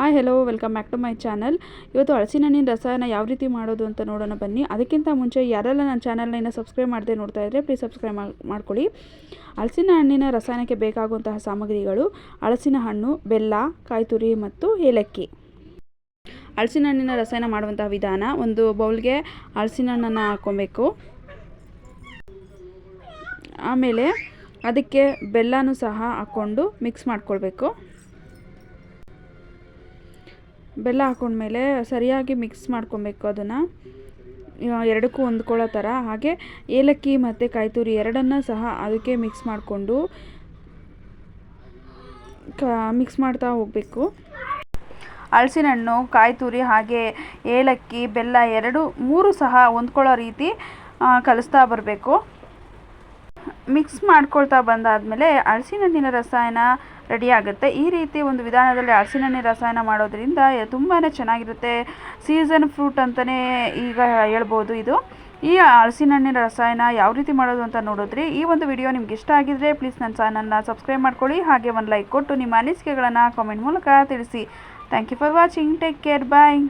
Hi hello welcome back to my channel ಇವತ್ತು ಹಣ್ಣಿನ ರಸಾಯನ ಯಾವ ರೀತಿ ಮಾಡೋದು ಅಂತ ನೋಡೋಣ ಬನ್ನಿ. ಅದಕ್ಕಿಂತ ಮುಂಚೆ ಯಾರೆಲ್ಲ ನನ್ನ ಚಾನಲ್ನ ಸಬ್ಸ್ಕ್ರೈಬ್ ಮಾಡದೆ ನೋಡ್ತಾ ಇದ್ದರೆ ಪ್ಲೀಸ್ ಸಬ್ಸ್ಕ್ರೈಬ್ ಮಾಡ್ಕೊಳ್ಳಿ. ಹಲಸಿನ ಹಣ್ಣಿನ ರಸಾಯನಕ್ಕೆ ಬೇಕಾಗುವಂತಹ ಸಾಮಗ್ರಿಗಳು ಹಲಸಿನ ಹಣ್ಣು, ಬೆಲ್ಲ, ಕಾಯಿತುರಿ ಮತ್ತು ಏಲಕ್ಕಿ. ಹಳಸಿನ ಹಣ್ಣಿನ ರಸಾಯನ ಮಾಡುವಂತಹ ವಿಧಾನ, ಒಂದು ಬೌಲ್ಗೆ ಹಲಸಿನ ಹಣ್ಣನ್ನು ಹಾಕ್ಕೊಬೇಕು. ಆಮೇಲೆ ಅದಕ್ಕೆ ಬೆಲ್ಲನೂ ಸಹ ಹಾಕ್ಕೊಂಡು ಮಿಕ್ಸ್ ಮಾಡ್ಕೊಳ್ಬೇಕು. ಬೆಲ್ಲ ಹಾಕೊಂಡ್ಮೇಲೆ ಸರಿಯಾಗಿ ಮಿಕ್ಸ್ ಮಾಡ್ಕೊಬೇಕು ಅದನ್ನು. ಎರಡಕ್ಕೂ ಹೊಂದ್ಕೊಳ್ಳೋ ಥರ. ಹಾಗೆ ಏಲಕ್ಕಿ ಮತ್ತು ಕಾಯಿ ಎರಡನ್ನು ಸಹ ಅದಕ್ಕೆ ಮಿಕ್ಸ್ ಮಾಡಿಕೊಂಡು ಕ ಮಿಕ್ಸ್ ಮಾಡ್ತಾ ಹೋಗಬೇಕು. ಹಲಸಿನ ಹಣ್ಣು ಹಾಗೆ ಏಲಕ್ಕಿ, ಬೆಲ್ಲ ಎರಡು, ಮೂರು ಸಹ ಹೊಂದ್ಕೊಳ್ಳೋ ರೀತಿ ಕಲಿಸ್ತಾ ಬರಬೇಕು. ಮಿಕ್ಸ್ ಮಾಡ್ಕೊಳ್ತಾ ಬಂದಾದಮೇಲೆ ಹಣ್ಣಿನ ರಸಾಯನ ರೆಡಿ ಆಗುತ್ತೆ. ಈ ರೀತಿ ಒಂದು ವಿಧಾನದಲ್ಲಿ ಹಣ್ಣಿನ ರಸಾಯನ ಮಾಡೋದ್ರಿಂದ ತುಂಬಾ ಚೆನ್ನಾಗಿರುತ್ತೆ. ಸೀಸನ್ ಫ್ರೂಟ್ ಅಂತಲೇ ಈಗ ಹೇಳ್ಬೋದು ಇದು. ಈ ಹಣ್ಣಿನ ರಸಾಯನ ಯಾವ ರೀತಿ ಮಾಡೋದು ಅಂತ ನೋಡಿದ್ರಿ ಈ ಒಂದು ವಿಡಿಯೋ ನಿಮ್ಗೆ ಇಷ್ಟ ಆಗಿದ್ರೆ ಪ್ಲೀಸ್ ನನ್ನ ಚಾನಲ್ನ ಸಬ್ಸ್ಕ್ರೈಬ್ ಮಾಡ್ಕೊಳ್ಳಿ. ಹಾಗೆ ಒಂದು ಲೈಕ್ ಕೊಟ್ಟು ನಿಮ್ಮ ಅನಿಸಿಕೆಗಳನ್ನು ಕಾಮೆಂಟ್ ಮೂಲಕ ತಿಳಿಸಿ. Thank you for watching take care bye